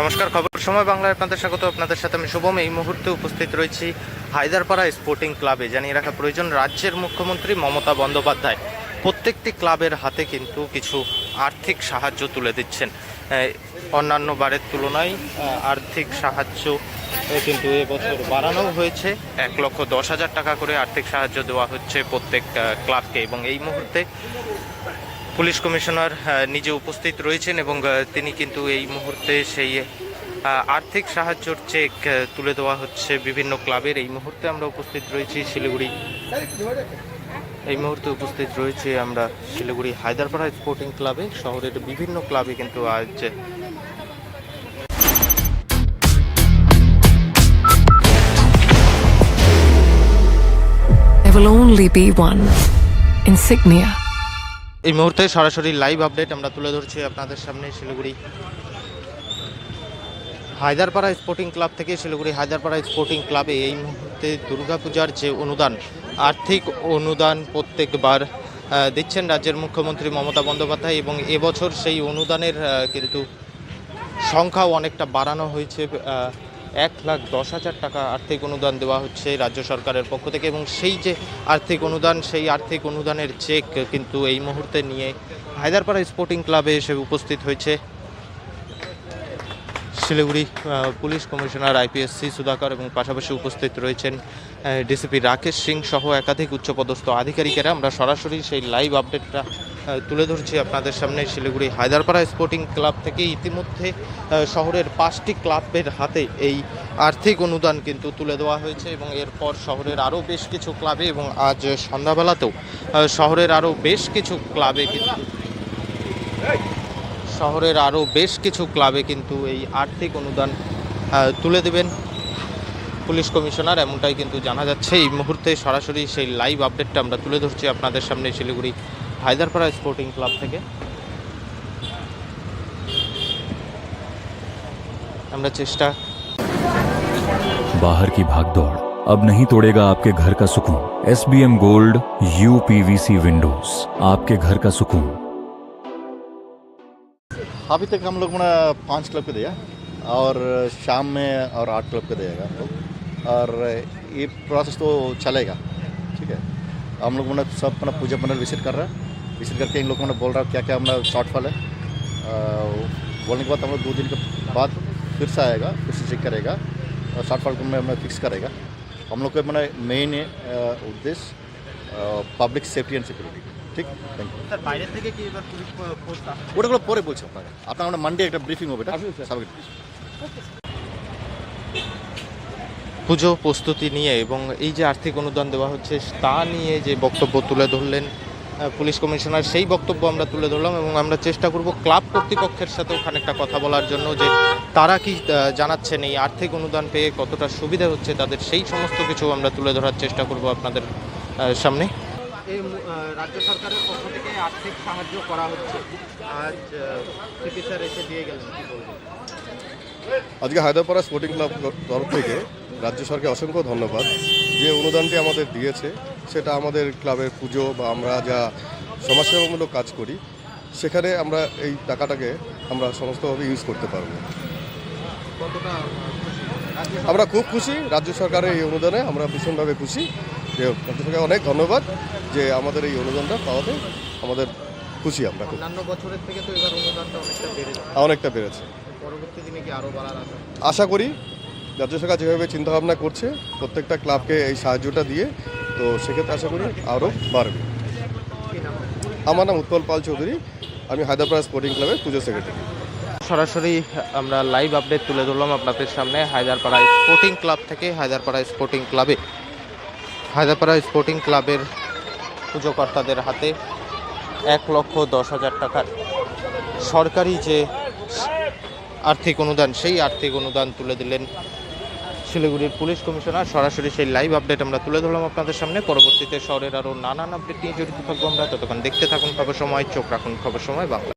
নমস্কার, খবর সময় বাংলায় আপনাদের স্বাগত। আপনাদের সাথে আমি শুভম। এই মুহূর্তে উপস্থিত রয়েছি হায়দারপাড়া স্পোর্টিং ক্লাবে, জানিয়ে রাখা প্রয়োজন রাজ্যের মুখ্যমন্ত্রী মমতা বন্দ্যোপাধ্যায়। প্রত্যেকটি ক্লাবের হাতে কিন্তু কিছু আর্থিক সাহায্য তুলে দিচ্ছেন। অন্যান্য বারের তুলনায় আর্থিক সাহায্য কিন্তু এবছর বাড়ানো হয়েছে। এক লক্ষ দশ হাজার টাকা করে আর্থিক সাহায্য দেওয়া হচ্ছে প্রত্যেক ক্লাবকে এবং এই মুহূর্তে পুলিশ কমিশনার নিজে উপস্থিত রয়েছেন এবং তিনি কিন্তু এই মুহূর্তে সেই আর্থিক সাহায্যর চেক তুলে দেওয়া হচ্ছে বিভিন্ন ক্লাবের এই মুহূর্তে আমরা উপস্থিত রয়েছি শিলিগুড়ি এই মুহূর্তে উপস্থিত রয়েছে আমরা শিলিগুড়ি হায়দ্রাপাড়া স্পোর্টিং ক্লাবে, শহরের বিভিন্ন ক্লাবে কিন্তু আজ will only be one, insignia. এই মুহূর্তে সরাসরি লাইভ আপডেট আমরা তুলে ধরছি আপনাদের সামনে শিলিগুড়ি। হায়দারপাড়া স্পোর্টিং ক্লাব থেকে শিলিগুড়ি হায়দারপাড়া স্পোর্টিং ক্লাবে এই মুহূর্তে দুর্গাপূজার যে অনুদান, আর্থিক অনুদান প্রত্যেকবার দিচ্ছেন রাজ্যের মুখ্যমন্ত্রী মমতা বন্দ্যোপাধ্যায় এবং এবছর সেই অনুদানের কিন্তু সংখ্যাও অনেকটা বাড়ানো হয়েছে এক লাখ দশ হাজার টাকা আর্থিক অনুদান দেওয়া হচ্ছে রাজ্য সরকারের পক্ষ থেকে এবং সেই যে আর্থিক অনুদান, সেই আর্থিক অনুদানের চেক কিন্তু এই মুহূর্তে নিয়ে হায়দারপাড়া স্পোর্টিং ক্লাবে এসে উপস্থিত হয়েছে। Siliguri police commissioner IPS C Sudhakar এবং পাশাপাশি উপস্থিত রয়েছেন ডিসিপি রাকেশ সিং সহ একাধিক উচ্চপদস্থ আধিকারিকেরা। আমরা সরাসরি সেই লাইভ আপডেটটা তুলে ধরছি আপনাদের সামনে শিলিগুড়ি হায়দারপাড়া স্পোর্টিং ক্লাব থেকে। ইতিমধ্যে শহরের পাঁচটি ক্লাবের হাতে এই আর্থিক অনুদান কিন্তু তুলে দেওয়া হয়েছে এবং এরপর শহরের আরও বেশ কিছু ক্লাবে এবং আজ সন্ধ্যাবেলাতেও শহরের আরও বেশ কিছু ক্লাবে কিন্তু শহরের আরও বেশ কিছু ক্লাবে কিন্তু এই আর্থিক অনুদান তুলে দেবেন। পুলিশ কমিশনার এমনটাই কিন্তু জানা যাচ্ছে। এই মুহূর্তে সরাসরি সেই লাইভ আপডেটটা আমরা তুলে ধরছি আপনাদের সামনে শিলিগুড়ি হায়দারপাড়া স্পোর্টিং ক্লাব থেকে আমরা চেষ্টা बाहर की भागदौड़ अब नहीं तोड़ेगा आपके घर का सुकून S B M gold U PVC windows आपके घर का सुकून अभी तक हम लोग मैंने पाँच क्लब को दिया और शाम में और आठ क्लब को देगा हम लोग और ये प्रोसेस तो चलेगा ठीक है हम लोग मैंने सब अपना पूजा पंडल विजिट कर रहा है विजिट करके इन लोगों ने बोल रहा है क्या क्या हमारा शॉर्टफॉल है अ, बोलने के बाद हम लोग दो दिन के बाद फिर से आएगा फिर से चेक करेगा और शॉर्टफॉल को मैं मैं फिक्स करेगा हम लोग का मैंने मेन उद्देश्य পাবলিক সেফটি অ্যান্ড সিকিউরিটি ঠিক থ্যাংক ইউ স্যার বাইরে থেকে কি এবার পুলিশ ফোর্স ওটাগুলো পরে বলছি আপনাকে আপনার আমরা মানডে একটা ব্রিফিং হবে এটা সবাইকে পুজো প্রস্তুতি নিয়ে এবং এই যে আর্থিক অনুদান দেওয়া হচ্ছে তা নিয়ে যে বক্তব্য তুলে ধরলেন পুলিশ কমিশনার সেই বক্তব্য আমরা তুলে ধরলাম এবং আমরা চেষ্টা করব ক্লাব কর্তৃপক্ষের সাথেও খানিকটা কথা বলার জন্য যে তারা কি জানাচ্ছেন এই আর্থিক অনুদান পেয়ে কতটা সুবিধা হচ্ছে তাদের সেই সমস্ত কিছু আমরা তুলে ধরার চেষ্টা করব আপনাদের সামনে। এই রাজ্য সরকারের পক্ষ থেকে আর্থিক সাহায্য করা হচ্ছে। আজ এসে দিয়ে গেলেন আজকে হায়দ্রাপাড়া স্পোর্টিং ক্লাব তরফ থেকে রাজ্য সরকারকে অসংখ্য ধন্যবাদ। যে অনুদানটি আমাদের দিয়েছে সেটা আমাদের ক্লাবের পুজো বা আমরা যা সমাজসেবামূলক কাজ করি সেখানে আমরা এই টাকাটাকে আমরা সমস্তভাবে ইউজ করতে পারব। আমরা খুব খুশি রাজ্য সরকারের এই অনুদানে আমরা ভীষণভাবে খুশি। যে রাজ্য সরকারকে অনেক ধন্যবাদ যে আমাদের এই অনুদানটা পাওয়াতে আমাদের খুশি আমরা অন্যান্য বছরের থেকে তো এবার অনুদানটা অনেকটা বেড়েছে। অনেকটা বেড়েছে। পরবর্তী দিনে কি আরও বাড়ার আশা? আশা করি রাজ্য সরকার যেভাবে চিন্তাভাবনা করছে, প্রত্যেকটা ক্লাবকে এই সাহায্যটা দিয়ে, তো সেক্ষেত্রে আশা করি আরও বাড়বে। আমার নাম উৎপল পাল চৌধুরী, আমি হায়দ্রাবাদ স্পোর্টিং ক্লাবের পুজো সেক্রেটারি। সরাসরি আমরা লাইভ আপডেট তুলে ধরলাম আপনাদের সামনে হায়দারপাড়া স্পোর্টিং ক্লাব থেকে, হায়দারপাড়া স্পোর্টিং ক্লাবে। হায়দারপাড়া স্পোর্টিং ক্লাবের পুজোকর্তাদের হাতে এক লক্ষ দশ হাজার টাকার সরকারি যে আর্থিক অনুদান, সেই আর্থিক অনুদান তুলে দিলেন শিলিগুড়ির পুলিশ কমিশনার, সরাসরি সেই লাইভ আপডেট আমরা তুলে ধরলাম আপনাদের সামনে। পরবর্তীতে শহরের আরও নানান আপডেট নিয়ে জড়িত থাকব আমরা। ততক্ষণ দেখতে থাকুন খবর সময়, চোখ রাখুন, খবর সময়, বাংলা।